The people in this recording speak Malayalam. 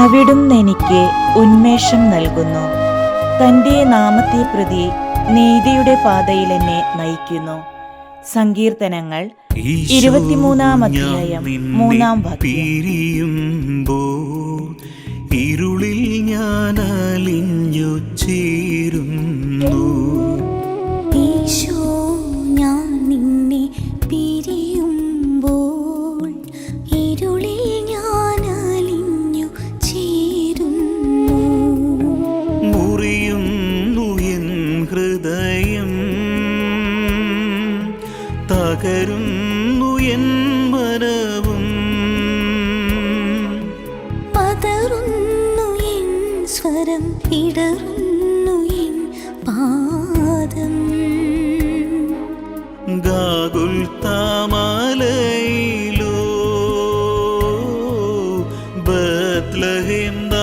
അവിടുന്ന് എനിക്ക് ഉന്മേഷം നൽകുന്നു. തന്റെ നാമത്തെ പ്രതി നീതിയുടെ പാതയിൽ എന്നെ നയിക്കുന്നു. സങ്കീർത്തനങ്ങൾ ഇരുപത്തിമൂന്നാം അധ്യായം മൂന്നാം പിരിയുമ്പോൾ ഇരുളിൽ ഞാൻ അലിഞ്ഞു ചേരുന്നു. ഞാൻ നിന്നെ പിരിയുമ്പോൾ ഇരുളിൽ തകരുന്നു എൻ മനവും. പതറുന്നു എൻ സ്വരം ഇടറുന്നു എൻ പാദം. ഗാകുൽ താമലയിലോ ബത്ലഹേം